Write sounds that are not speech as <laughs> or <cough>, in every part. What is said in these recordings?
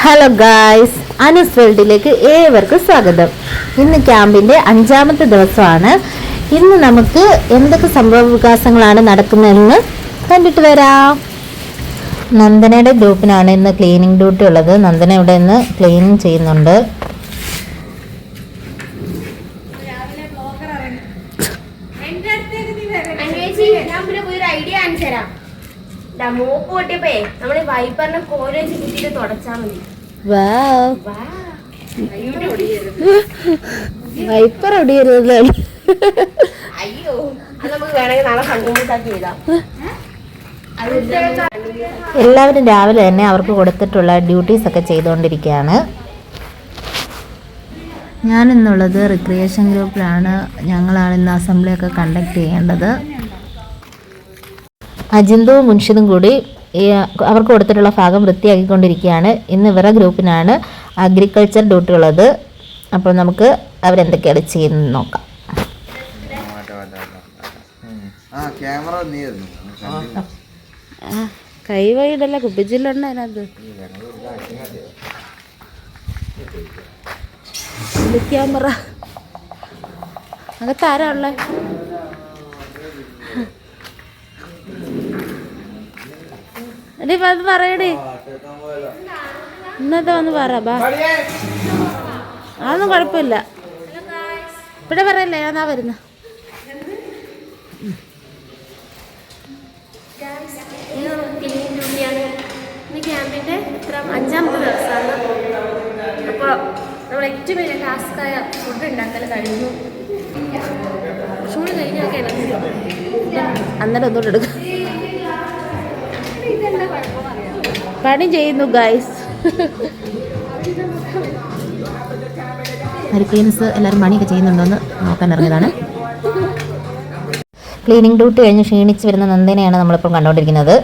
Hello guys Anas വേൾഡിലേക്ക് ഏവർക്കും സ്വാഗതം. ഇന്ന് ക്യാമ്പിന്റെ അഞ്ചാമത്തെ ദിവസമാണ്. ഇന്ന് നമുക്ക് എന്തൊക്കെ സംഭവ വികാസങ്ങളാണ് നടക്കുന്നതെന്ന് കണ്ടിട്ട് വരാം. നന്ദനയുടെ ഗ്രൂപ്പിനാണ് ഇന്ന് ക്ലീനിങ് ഡ്യൂട്ടി ഉള്ളത്. നന്ദന ഇവിടെ നിന്ന് ക്ലീനിങ് ചെയ്യുന്നുണ്ട്. വൈപ്പറിനെ കോരേജ് കുത്തിയിട്ട് തുടച്ചാ മതി. വൈപ്പർ ഒടിയരുത് അയ്യോ അത് നമുക്ക് വേണമെങ്കിൽ നാളെ എഴുതാം എല്ലാവരും രാവിലെ തന്നെ അവർക്ക് കൊടുത്തിട്ടുള്ള ഡ്യൂട്ടീസ് ഒക്കെ ചെയ്തുകൊണ്ടിരിക്കുകയാണ്. ഞാനിന്നുള്ളത് റിക്രിയേഷൻ ഗ്രൂപ്പിലാണ് ഞങ്ങളാണ് ഇന്ന് അസംബ്ലി ഒക്കെ കണ്ടക്ട് ചെയ്യേണ്ടത്. അജിന്തവും മുൻഷിദും കൂടി അവർക്ക് കൊടുത്തിട്ടുള്ള ഭാഗം വൃത്തിയാക്കിക്കൊണ്ടിരിക്കുകയാണ്. ഇന്ന് ഇവരുടെ ഗ്രൂപ്പിനാണ് അഗ്രികൾച്ചർ ഡ്യൂട്ടി ഉള്ളത്. അപ്പോൾ നമുക്ക് അവരെന്തൊക്കെയാണ് ചെയ്യുന്നത് നോക്കാം. ആ ക്യാമറ നീയായിരുന്നു കൈ വൈകിട്ടല്ല കുപ്പിച്ചില്ലുണ്ട് അതിനകത്ത്. ക്യാമറ. അകത്താരാ ആരാ ഉള്ളേ എടീ അത് ഇന്നത്തെ വന്ന് പറ ബാ. അതൊന്നും കുഴപ്പമില്ല. ഇവിടെ പറയല്ലേ ഞാനാ വരുന്ന. അഞ്ചാമത്തെ ദിവസമാണ് അപ്പോൾ നമ്മൾ ഏറ്റവും വലിയ ടാസ്ക്കായ ഫുഡ് ഉണ്ടാക്കൽ കഴിഞ്ഞു ചൂട് കഴിഞ്ഞൊക്കെ അന്നേരം ഒന്നുകൂടെ എടുക്കാം. പണി ചെയ്യുന്നു ഗൈസ് ക്ലീൻസ് എല്ലാവരും പണിയൊക്കെ ചെയ്യുന്നുണ്ടോയെന്ന് നോക്കാൻ ഇറങ്ങിയതാണ്. ക്ലീനിങ് ഡ്യൂട്ടി കഴിഞ്ഞ് ക്ഷീണിച്ച് വരുന്ന നന്ദനെയാണ് നമ്മളിപ്പോൾ കണ്ടുകൊണ്ടിരിക്കുന്നത്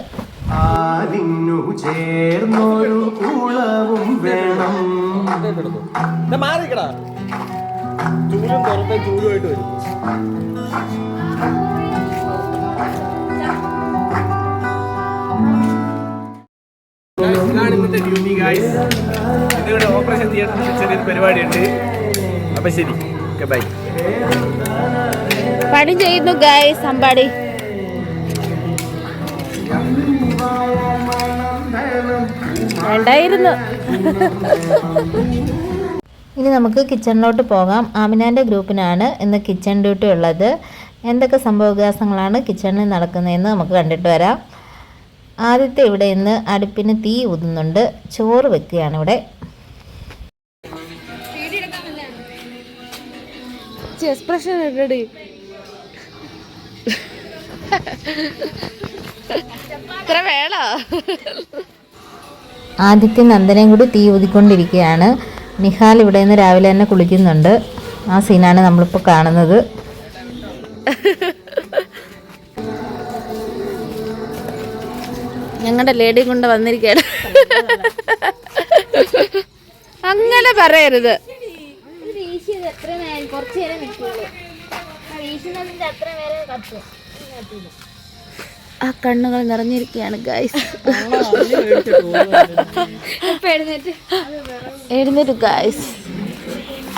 ചേർന്നൊരു കുളവും വേണം. മാറിക്കടാ ചൂലും പുറത്തെ ചൂലുമായിട്ട് വരും. ഇതാണ് ഇന്നത്തെ ഡ്യൂട്ടി ഗായ്സ് ഇതിവിടെ ഓപ്പറേഷൻ തിയേറ്ററിൽ ചെറിയൊരു പരിപാടിയുണ്ട്. അപ്പൊ ശരി. ഓക്കെ ബൈ പണി ചെയ്യുന്നു ഗൈസ് അമ്പാടി. വേണ്ടായിരുന്നു. ഇനി നമുക്ക് കിച്ചണിലോട്ട് പോകാം. ആമിനാന്റെ ഗ്രൂപ്പിനാണ് ഇന്ന് കിച്ചൺ ഡ്യൂട്ടി ഉള്ളത്. എന്തൊക്കെ സംഭവവികാസങ്ങളാണ് കിച്ചണിൽ നടക്കുന്നതെന്ന് നമുക്ക് കണ്ടിട്ട് വരാം. ആദ്യത്തെ ഇവിടെ ഇന്ന് അടുപ്പിന് തീ ഊതുന്നുണ്ട്. ചോറ് വെക്കുകയാണ് ഇവിടെ. എക്സ്പ്രഷൻ ഇത്ര വേള. ആദിത്യ നന്ദനയും കൂടി തീ ഊതിക്കൊണ്ടിരിക്കുകയാണ്. നിഹാൽ ഇവിടെ നിന്ന് രാവിലെ തന്നെ കുളിക്കുന്നുണ്ട്. ആ സീനാണ് നമ്മളിപ്പോൾ കാണുന്നത്. <laughs> ഞങ്ങളുടെ ലേഡി കൊണ്ട് വന്നിരിക്കുകയാണ് അങ്ങനെ പറയരുത്. ആ കണ്ണുകൾ നിറഞ്ഞിരിക്കുകയാണ് ഗായ്സ് എഴുന്നേറ്റ് ഗായ്സ്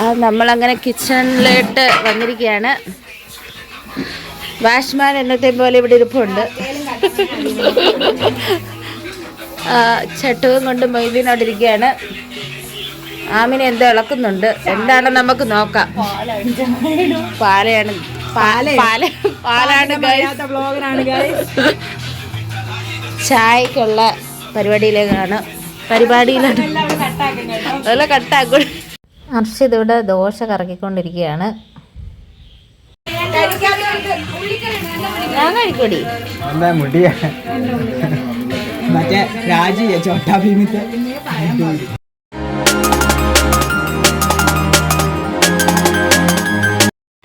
ആ നമ്മളങ്ങനെ കിച്ചണിലോട്ട് വന്നിരിക്കുകയാണ് വാഷ്മാൻ എന്നത്തെ പോലെ ഇവിടെ ഇരിപ്പുണ്ട്. ആ, ചട്ടുകം കൊണ്ട് മൊയ്തീനോടിരിക്കുകയാണ് ആമിനെ എന്തോ ഇളക്കുന്നുണ്ട്. എന്താണ് നമുക്ക് നോക്കാം. പാലയാണ്. ചായക്കുള്ള പരിപാടിയിലേക്കാണ്. പരിപാടിയിലാണ്. കട്ടാക്കും അർഷിത് ഇവിടെ ദോശ കറക്കിക്കൊണ്ടിരിക്കുകയാണ്. ഞാൻ കഴിക്കൂടി. എന്താ മുടിയ? മറ്റേ രാജി ചോട്ടാ ഭീമിത്തെ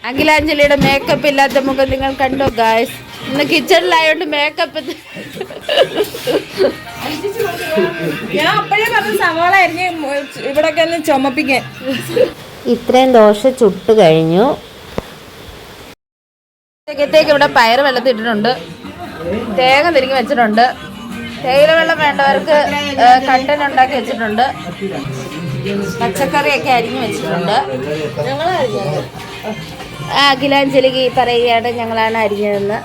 അഖിലാഞ്ജലിയുടെ മേക്കപ്പ് ഇല്ലാത്ത മുഖം നിങ്ങൾ കണ്ടോ ഗായ്സ് ഇന്ന് കിച്ചണിലായോണ്ട് മേക്കപ്പ് ഞാൻ അപ്പോഴേ പറഞ്ഞ സവാള അരിഞ്ഞ് ഇവിടൊക്കെ ഒന്ന് ചുമപ്പിക്കാൻ. ഇത്രയും ദോശ ചുട്ട് കഴിഞ്ഞു. ഉച്ചക്കത്തേക്ക് ഇവിടെ പയർ വെള്ളത്തിൽ ഇട്ടിട്ടുണ്ട്. തേങ്ങ തിരിഞ്ഞ് വെച്ചിട്ടുണ്ട്. തേയില വെള്ളം വേണ്ടവർക്ക് കട്ടൻ ഉണ്ടാക്കി വെച്ചിട്ടുണ്ട്. പച്ചക്കറിയൊക്കെ അരിഞ്ഞു വെച്ചിട്ടുണ്ട്. ആ അഖിലാഞ്ജലിക്ക് പറയുകയാണ് ഞങ്ങളാണ് അരിഞ്ഞതെന്ന്.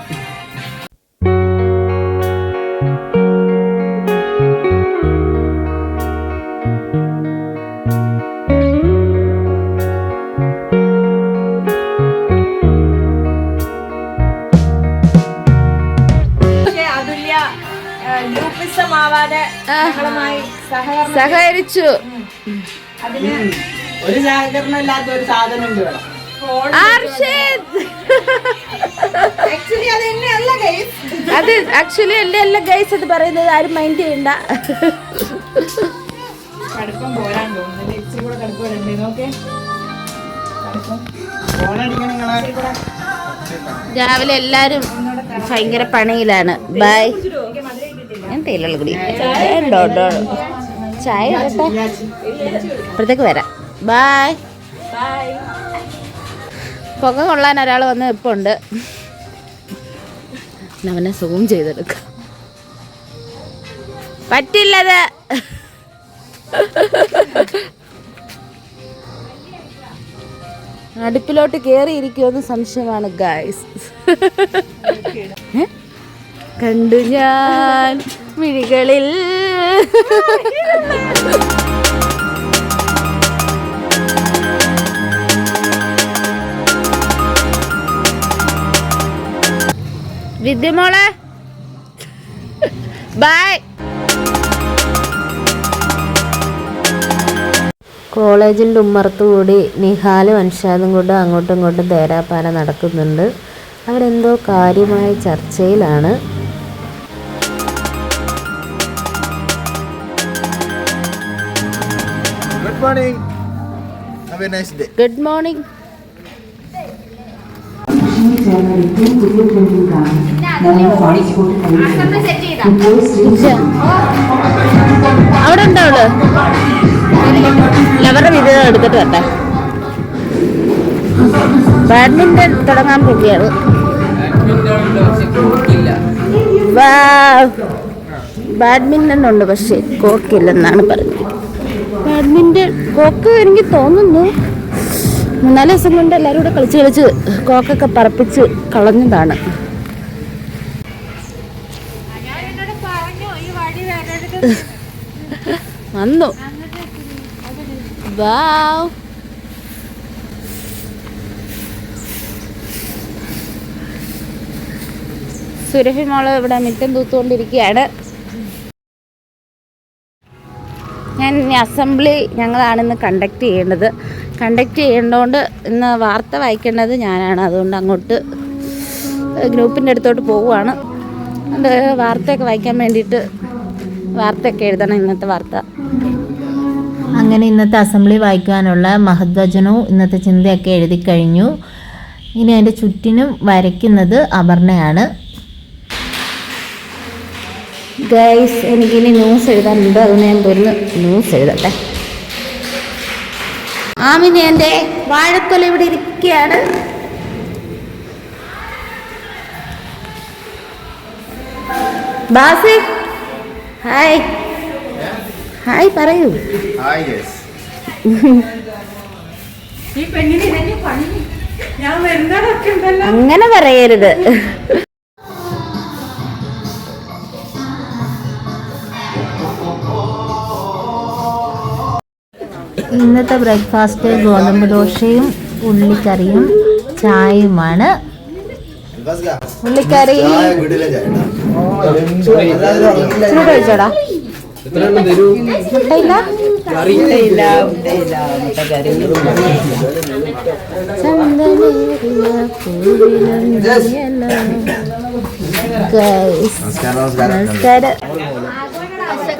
സഹകരിച്ചു. ഒരു സഹകരണം ഇല്ലാത്ത ഒരു സാധനം ആക്ച്വലി അത് അത് ആക്ച്വലി അല്ലേ അല്ല ഗൈസ് അത് പറയുന്നത് ആരും മൈൻഡ് ചെയ്യണ്ട. രാവിലെ എല്ലാരും ഭയങ്കര പണിയിലാണ്. ബൈ ഞാൻ തേയിലുള്ള കുടി ഉണ്ടോ ഉണ്ടോ ചായ ഇടട്ടെ? അപ്പോഴത്തേക്ക് വരാം. ബൈ പുക കൊള്ളാൻ ഒരാൾ വന്ന് ഇപ്പം ഉണ്ട് അവനെ സൂം ചെയ്തെടുക്ക. പറ്റില്ലത്. അടുപ്പിലോട്ട് കയറിയിരിക്കുമെന്ന് സംശയമാണ് ഗായ്സ് കണ്ടു ഞാൻ. മിഴികളിൽ വിദ്യമോളെ ബൈ കോളേജിന്റെ ഉമ്മറത്തുകൂടി നിഹാലും അൻഷാദും കൂടെ അങ്ങോട്ടും ഇങ്ങോട്ടും തേരാപ്പാര നടക്കുന്നുണ്ട്. അവരെന്തോ കാര്യമായ ചർച്ചയിലാണ്. Morning have a nice day good morning അവിടെ ഉണ്ടോ അവൾ അവരുടെ വിധം എടുത്തിട്ട് വരട്ടെ. ബാഡ്മിന്റൺ തുടങ്ങാൻ പോവുകയാണ്. ബാഡ്മിന്റൺ ഉണ്ട് പക്ഷെ കോക്കില്ലെന്നാണ് പറഞ്ഞത് ബാഡ്മിന്റൺ കോക്ക് എനിക്ക് തോന്നുന്നു. മൂന്നാൽ ദിവസം കൊണ്ട് എല്ലാവരും കൂടെ കളിച്ച് കളിച്ച് കോക്കൊക്കെ പറപ്പിച്ച് കളഞ്ഞതാണ്. വന്നു. വാവ്. സുരഭി മോൾ ഇവിടെ മിറ്റം തൂത്തുകൊണ്ടിരിക്കുകയാണ്. ഞാൻ ഇനി അസംബ്ലി ഞങ്ങളാണിന്ന് കണ്ടക്ട് ചെയ്യേണ്ടത്. കണ്ടക്ട് ചെയ്യേണ്ടതുകൊണ്ട് ഇന്ന് വാർത്ത വായിക്കേണ്ടത് ഞാനാണ്. അതുകൊണ്ട് അങ്ങോട്ട് ഗ്രൂപ്പിന്റെ അടുത്തോട്ട് പോവുകയാണ്. അതുകൊണ്ട് വാർത്തയൊക്കെ വായിക്കാൻ വേണ്ടിയിട്ട് വാർത്തയൊക്കെ എഴുതണം ഇന്നത്തെ വാർത്ത. അങ്ങനെ ഇന്നത്തെ അസംബ്ലി വായിക്കാനുള്ള മഹദ്വചനവും ഇന്നത്തെ ചിന്തയൊക്കെ എഴുതി കഴിഞ്ഞു ഇനി അതിന്റെ ചുറ്റിനും വരയ്ക്കുന്നത് അപർണയാണ്. ഗൈസ് എനിക്കിനി ന്യൂസ് എഴുതാനുണ്ട്. അതുകൊണ്ട് ഞാൻ പോരുന്ന്. ന്യൂസ് എഴുതട്ടെ. ആമിനി എന്റെ വാഴക്കൊല ഇവിടെ ഇരിക്കുകയാണ്. ബാസി ഹായ്. ഹായ് പറയൂ. അങ്ങനെ ഗൈസ് ഇന്നത്തെ ബ്രേക്ക്ഫാസ്റ്റ് ഗോതമ്പ് ദോശയും ഉള്ളിക്കറിയും ചായയുമാണ്. ഉള്ളിക്കറി ചൂട് കഴിച്ചോടാ നമസ്കാരം.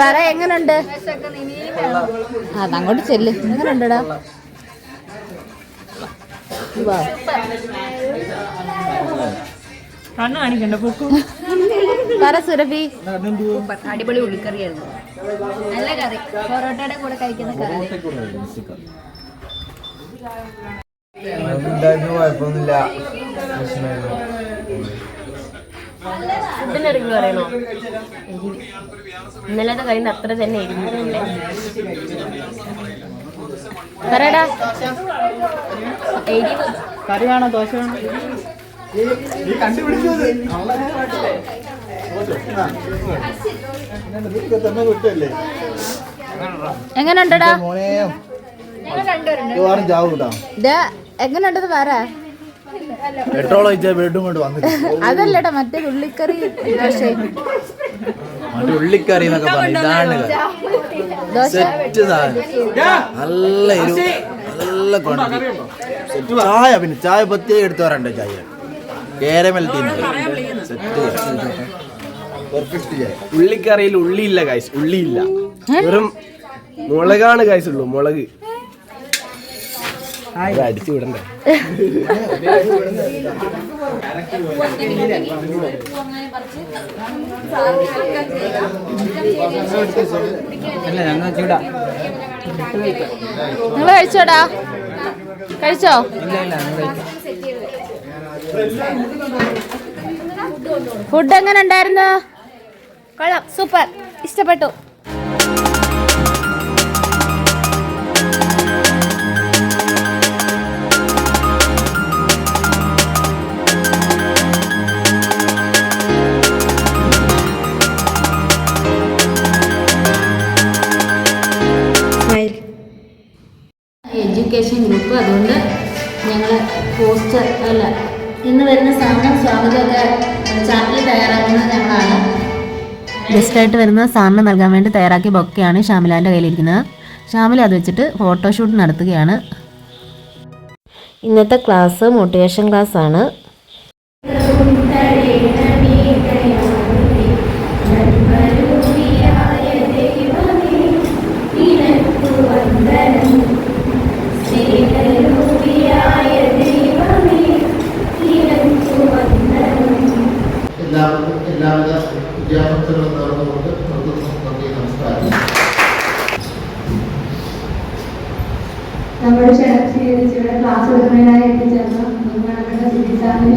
പറ എങ്ങനുണ്ട്? അതങ്ങോട്ട് ചെല്ല്. എങ്ങനുണ്ടടാ വാ. കണ്ണ് കാണിക്കണ്ട പൊക്കു. പറ സുരഭി. അടിപൊളി ഉള്ളിക്കറിയായിരുന്നു. നല്ല കറി. പൊറോട്ടയുടെ കൂടെ കഴിക്കുന്ന കറി. ഉണ്ടായിരുന്നു കുഴപ്പമൊന്നുമില്ല. പ്രശ്നമായിരുന്നു. ഫുഡിന്റെ റിവ്യൂ പറയണോ? എരിവ് ഇന്നലത്തെ കഴിഞ്ഞ അത്ര തന്നെ എരിവില്ലേ പറയടാ. എരിവ്. കറിയാണോ ദോശ? വേണോ എങ്ങനെയുണ്ടടാ ചാവും കേട്ടോ ഇത് എങ്ങനെയുണ്ടെന്ന് പറ. പെട്രോൾ ഒഴിച്ചാൽ വീണ്ടും കൊണ്ട് വന്നു അതല്ലടാ മറ്റേ ഉള്ളിക്കറി മറ്റേ ഉള്ളിക്കറി എന്നൊക്കെ പറഞ്ഞു ഇതാണ് സെറ്റ് സാധനം. നല്ല എരിവ്. നല്ല ക്വാണ്ടിറ്റി. സെറ്റ് ചായ പിന്നെ ചായ പ്രത്യേകം എടുത്തു വരണ്ടേ ചായ? കേരമൽ സെറ്റ് പെർഫെക്റ്റ് ചായ. ഉള്ളിക്കറിയിൽ ഉള്ളിയില്ല കായ്സ് ഉള്ളിയില്ല. വെറും മുളകാണ് കായ്സ് ഉള്ളൂ. മുളക്. അടിച്ചു വിടണ്ടേ. നിങ്ങൾ കഴിച്ചോടാ? കഴിച്ചോ? ഫുഡ് എങ്ങനെ ഉണ്ടായിരുന്നു? കൊള്ളാം സൂപ്പർ ഇഷ്ടപ്പെട്ടു. വരുന്ന സാധനം സ്വാഗതമൊക്കെ ചാർട്ടിൽ തയ്യാറാക്കുന്നത് ഞങ്ങളാണ്. ഗസ്റ്റായിട്ട് വരുന്ന സാറിന് നൽകാൻ വേണ്ടി തയ്യാറാക്കിയ ബൊക്കെയാണ് ഷാമിലാന്റെ കയ്യിലിരിക്കുന്നത്. ഷാമില അത് വെച്ചിട്ട് ഫോട്ടോഷൂട്ട് നടത്തുകയാണ്. ഇന്നത്തെ ക്ലാസ് മോട്ടിവേഷൻ ക്ലാസ് ആണ് നമ്മുടെ ക്ഷണം സ്വീകരിച്ച് ഇവിടെ ക്ലാസ് എടുക്കുന്നതിനായി എത്തിച്ചേർന്ന ബഹുമാനപ്പെട്ട സിദ്ധി സാറിനെ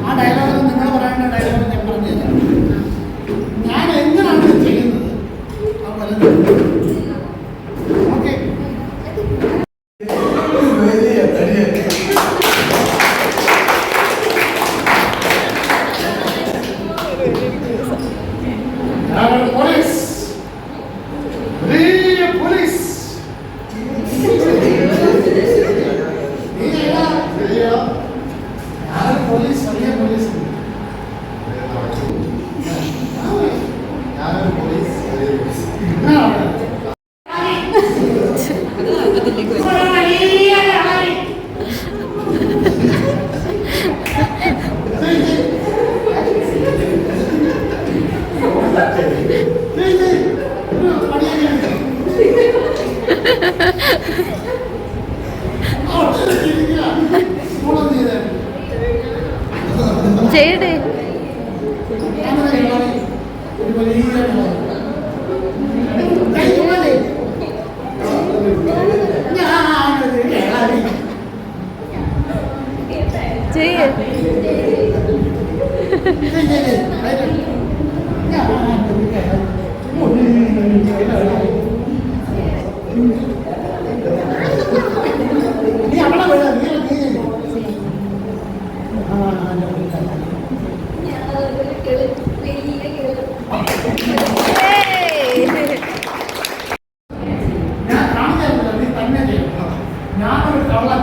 ആ ഡയലോഗ് നിങ്ങൾ പറയേണ്ട ഡയലോഗ് ഞാൻ പറഞ്ഞു തരാം ഞാൻ എങ്ങനെയാണ് ഇത് ചെയ്യുന്നത് അതുപോലെ ഓക്കെ പോലീസ് പോലീസ് ഞാൻ പോലീസ് വലിയ പോലീസ് ഞാനൊരു പോലീസ് വലിയ പോലീസ് ചെയ്യട്ടെ ചെയ്യ് ഞാൻ കാണിച്ചില്ല നീ തന്നെ ചെയ്യണം ഞാനൊരു കള്ളൻ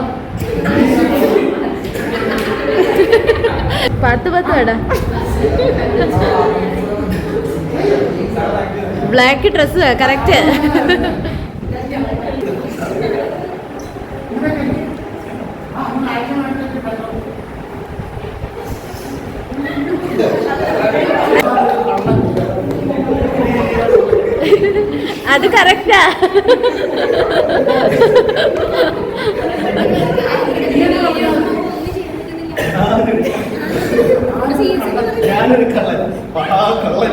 പത്ത് പത്ത് വേടാ ബ്ലാക്ക് ഡ്രസ് കറക്റ്റ് അത് കറക്റ്റാ ഞാനൊരു കള്ളൻ മഹാ കള്ളൻ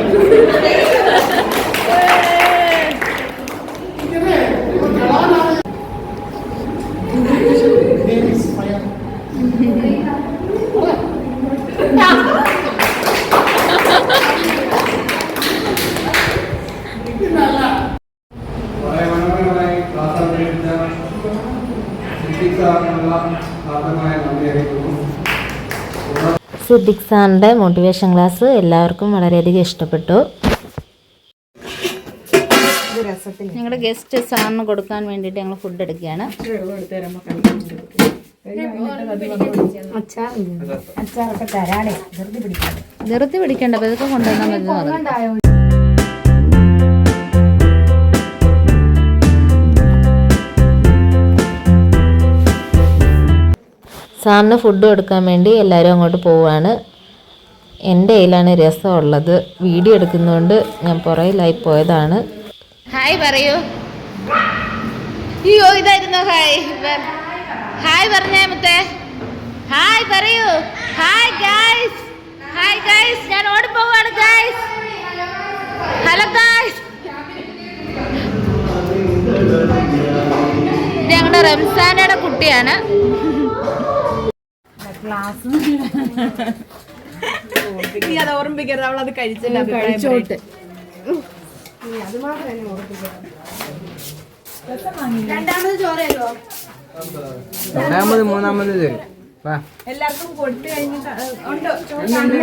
സിദ്ദിഖ് സാറിന്റെ മോട്ടിവേഷൻ ക്ലാസ് എല്ലാവർക്കും വളരെയധികം ഇഷ്ടപ്പെട്ടു. ഞങ്ങളുടെ ഗസ്റ്റ് സാറിന് കൊടുക്കാൻ വേണ്ടിയിട്ട് ഞങ്ങൾ ഫുഡ് എടുക്കുകയാണ്. ധൃതി പിടിക്കണ്ട പതുക്കെ കൊണ്ടുവന്നാൽ മതി. സാറിന് ഫുഡ് കൊടുക്കാൻ വേണ്ടി എല്ലാവരും അങ്ങോട്ട് പോവുകയാണ് എന്റെ കയ്യിലാണ് രസം ഉള്ളത് വീഡിയോ എടുക്കുന്നതുകൊണ്ട് ഞാൻ പുറയിലായി പോയതാണ്. ഹായ് പറയൂ. അയ്യോ ഇതായിരുന്നു ഹായ് ഹായ് പറഞ്ഞേ മുത്തേ. ഹായ് പറയൂ. ഹായ് ഗൈസ് ഹായ് ഗൈസ് ഞാൻ ഓടി ഓടിപ്പോവാണ് ഗൈസ് ഹലോ ഗൈസ് ഞങ്ങളുടെ റംസാനയുടെ കുട്ടിയാണ്. നീ അത് ഓർമ്മിപ്പിക്കരുത് അവൾ അത് കഴിച്ചില്ല കഴിച്ചോട്ട് രണ്ടാമത് മൂന്നാമത്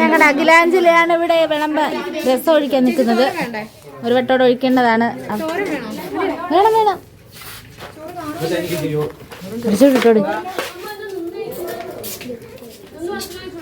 ഞങ്ങളുടെ അഖിലാഞ്ജലിയാണ് ഇവിടെ വിളമ്പ രസം ഒഴിക്കാൻ നിൽക്കുന്നത്. ഒരു വട്ടോടെ ഒഴിക്കേണ്ടതാണ്. വേണം? വേണം ഇട്ടോടി.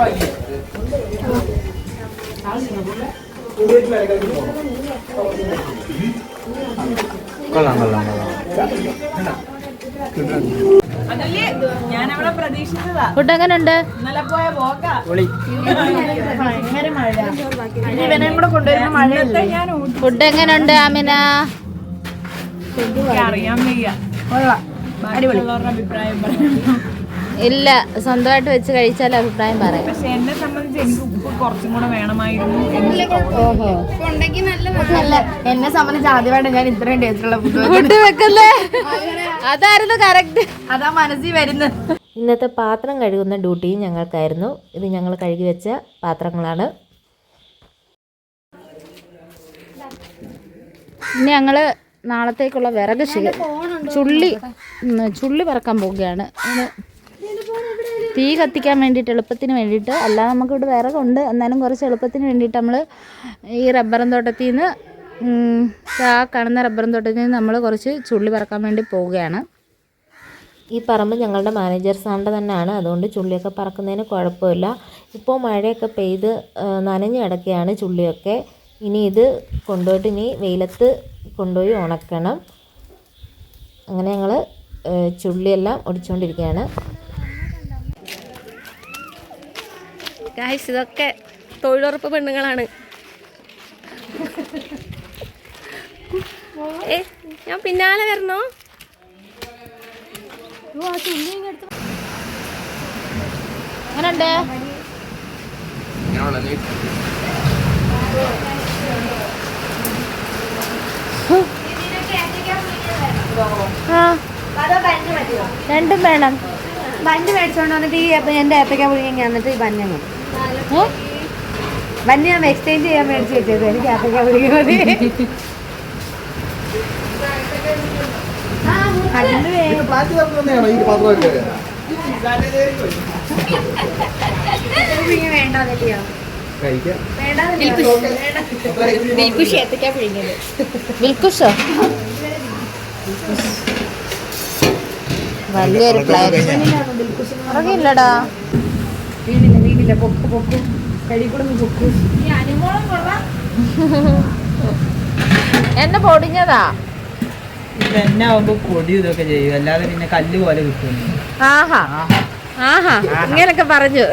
ഭയങ്കര കൊള്ളാം കൊള്ളാം. ഫുഡ് ഞാൻ ഫുഡ് എങ്ങനെയുണ്ട് ആമിന? അറിയാൻ വയ്യ. അടിപൊളി. അഭിപ്രായം ഇല്ല സ്വന്തമായിട്ട് വെച്ച് കഴിച്ചാൽ അഭിപ്രായം പറയാം. പക്ഷെ എന്നെ സംബന്ധിച്ച് എനിക്ക് ഉപ്പ് കുറച്ചും കൂടെ വേണമായിരുന്നു ഓഹോ എന്നെ സംബന്ധിച്ച് ആദ്യമായിട്ട് ഞാൻ ഇത്രയും ടേസ്റ്റുള്ള ഫുഡ് വെക്കല്ലേ അതായിരുന്നു കറക്റ്റ് അതാ മനസ്സിൽ വരുന്നത്. ഇന്നത്തെ പാത്രം കഴുകുന്ന ഡ്യൂട്ടിയും ഞങ്ങൾക്കായിരുന്നു. ഇത് ഞങ്ങൾ കഴുകി വെച്ച പാത്രങ്ങളാണ്. ഇനി ഞങ്ങൾ നാളത്തേക്കുള്ള വിറക് ചുള്ളി ചുള്ളി പറക്കാൻ പോവുകയാണ്. തീ കത്തിക്കാൻ വേണ്ടിയിട്ട് എളുപ്പത്തിന് വേണ്ടിയിട്ട്. അല്ലാതെ നമുക്കിവിടെ വിറകുണ്ട് എന്നാലും കുറച്ച് എളുപ്പത്തിന് വേണ്ടിയിട്ട് നമ്മൾ ഈ റബ്ബറും തോട്ടത്തിൽ നിന്ന് ആ കാണുന്ന റബ്ബറും തോട്ടത്തിൽ നിന്ന് നമ്മൾ കുറച്ച് ചുള്ളി പറക്കാൻ വേണ്ടി പോവുകയാണ്. ഈ പറമ്പ് ഞങ്ങളുടെ മാനേജർ സാറിന്റെ തന്നെയാണ്. അതുകൊണ്ട് ചുള്ളിയൊക്കെ പറക്കുന്നതിന് കുഴപ്പമില്ല. ഇപ്പോൾ മഴയൊക്കെ പെയ്ത് നനഞ്ഞ് കിടക്കുകയാണ് ചുള്ളിയൊക്കെ. ഇനി ഇത് കൊണ്ടുപോയിട്ട് ഇനി വെയിലത്ത് കൊണ്ടുപോയി ഉണക്കണം. അങ്ങനെ ഞങ്ങൾ ചുള്ളിയെല്ലാം ഒടിച്ചുകൊണ്ടിരിക്കുകയാണ്. ഗായ്സ് ഇതൊക്കെ തൊഴിലുറപ്പ് പെണ്ണുങ്ങളാണ്. ഏ ഞാൻ പിന്നാലെ വരണോ? രണ്ടും വേണം. ബണ്ട് മേടിച്ചോണ്ട് വന്നിട്ട് ഈ എന്റെ ഏത്തക്ക പുഴുങ്ങി എന്നിട്ട് ഈ ബന്നെ ഞാൻ എക്സ്ചേഞ്ച് ചെയ്യാൻ മേടിച്ച് വെച്ചത് എനിക്ക് അതൊക്കെ വിൽക്കുഷോ വലിയൊരു പ്ലാൻ ഇല്ലടാ. വീണില്ല പൊക്ക് പൊക്ക്. കഴിക്കൂടെ പൊക്ക്. എന്നെ പൊടിഞ്ഞതാ? ഇതെന്നെ ആവുമ്പോ പൊടി ഇതൊക്കെ ചെയ്യും. അല്ലാതെ പിന്നെ കല്ല് പോലെ കിട്ടും ആഹാ. ആഹാ. ഇങ്ങനൊക്കെ പറഞ്ഞു.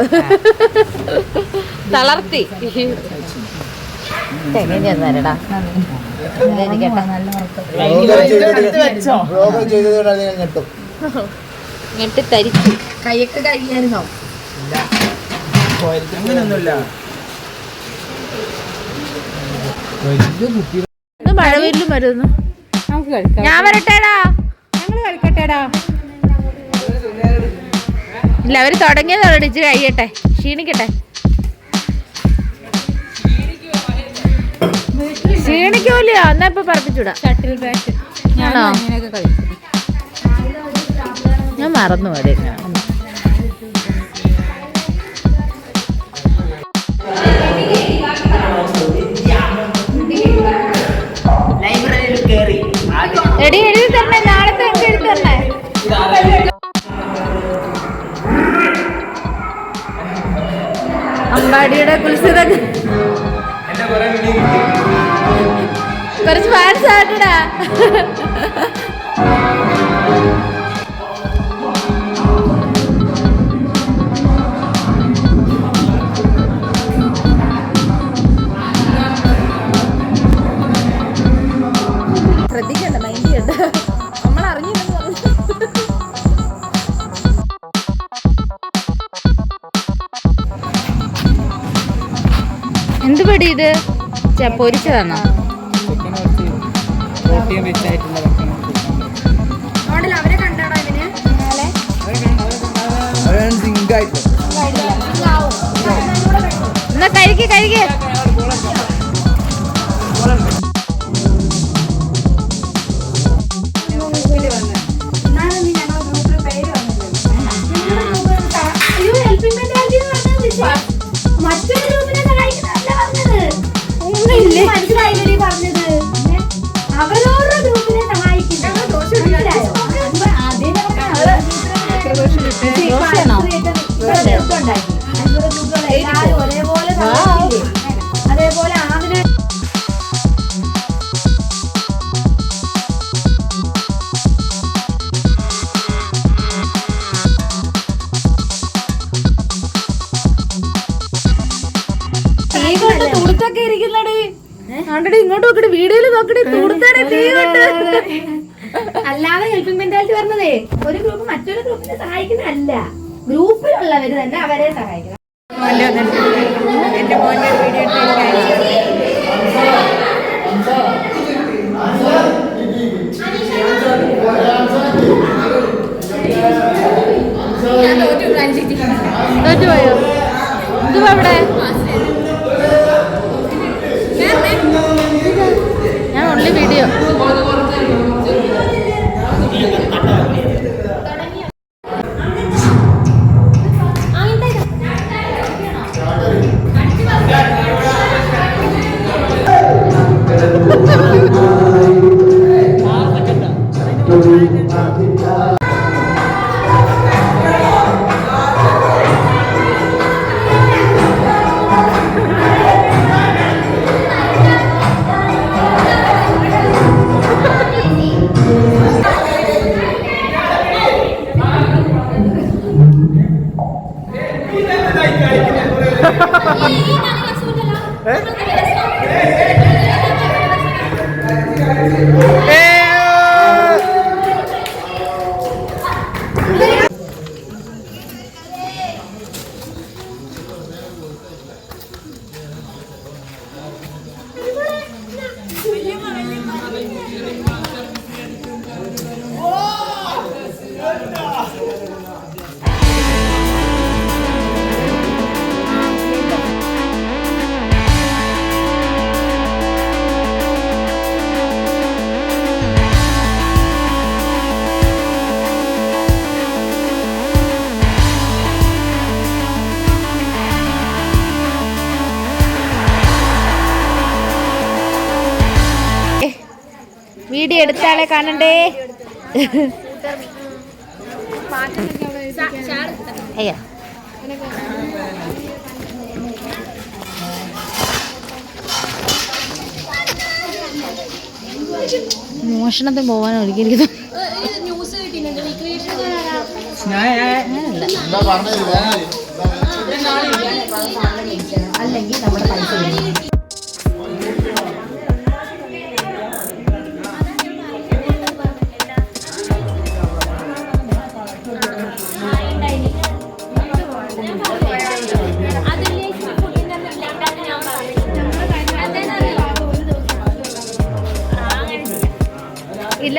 തളർത്തി. തരടാ ബ്ലോഗ് ചെയ്തതോടെ അങ്ങനെയൊന്നുമില്ല ഇത് വരുന്നു നമുക്ക് ഞാൻ വരട്ടേടാ. ഞങ്ങൾ കളിക്കട്ടേടാ ഇല്ല അവർ തുടങ്ങിയത് ഇച്ചിരി കഴിയട്ടെ. ക്ഷീണിക്കട്ടെ. ക്ഷീണിക്കൂല എന്നാ ഇപ്പൊ പറപ്പിച്ചൂടാ. ഷട്ടിൽ ബാറ്റ് ഞാൻ മറന്നു പോയി എടി എഴുതി തരണേ നാളത്തെ എഴുതി തരണേ. അമ്പാടിയുടെ കുൽസിത കുറച്ച് ഫാൻസ് ആട്ടടാ കണ്ടാണോ ഇത് പൊരിച്ചതാണോ എന്നാ കഴിക്ക് കഴിക്ക്. ഏ? വീഡിയോ എടുത്താളെ കാണണ്ടേ? അയ്യോ. മോഷണത്തിന് പോകാൻ ഒരിക്കലും അല്ലെങ്കിൽ നമ്മുടെ പൈസ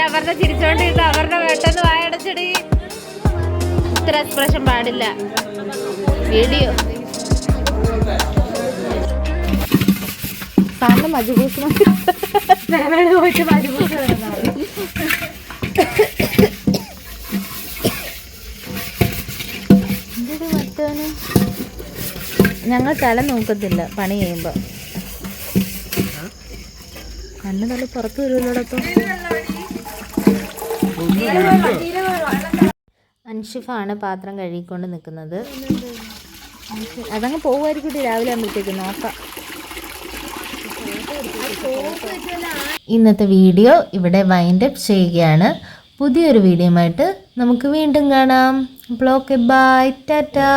അവരുടെ ചിരിച്ചോണ്ടിരുന്ന അവരുടെ പെട്ടെന്ന് വായടച്ചെടി ഇത്ര എക്സ്പ്രഷൻ പാടില്ല. വീഡിയോ. സാറിന് മജുബൂസ് പോയിട്ട് മജുബൂസ് മറ്റവന്? ഞങ്ങൾ തല നോക്കത്തില്ല പണി ചെയ്യുമ്പോൾ കണ്ണു തല പുറത്ത് വരുമല്ലോടൊപ്പം അൻഷിഫാണ് പാത്രം കഴുകിക്കൊണ്ട് നിൽക്കുന്നത്. അതങ്ങ് പോകുമായിരിക്കും രാവിലെ ആകുമ്പോഴത്തേക്ക് നോക്കാം. ഇന്നത്തെ വീഡിയോ ഇവിടെ വൈൻഡപ്പ് ചെയ്യുകയാണ്. പുതിയൊരു വീഡിയോയുമായിട്ട് നമുക്ക് വീണ്ടും കാണാം. Block by Tata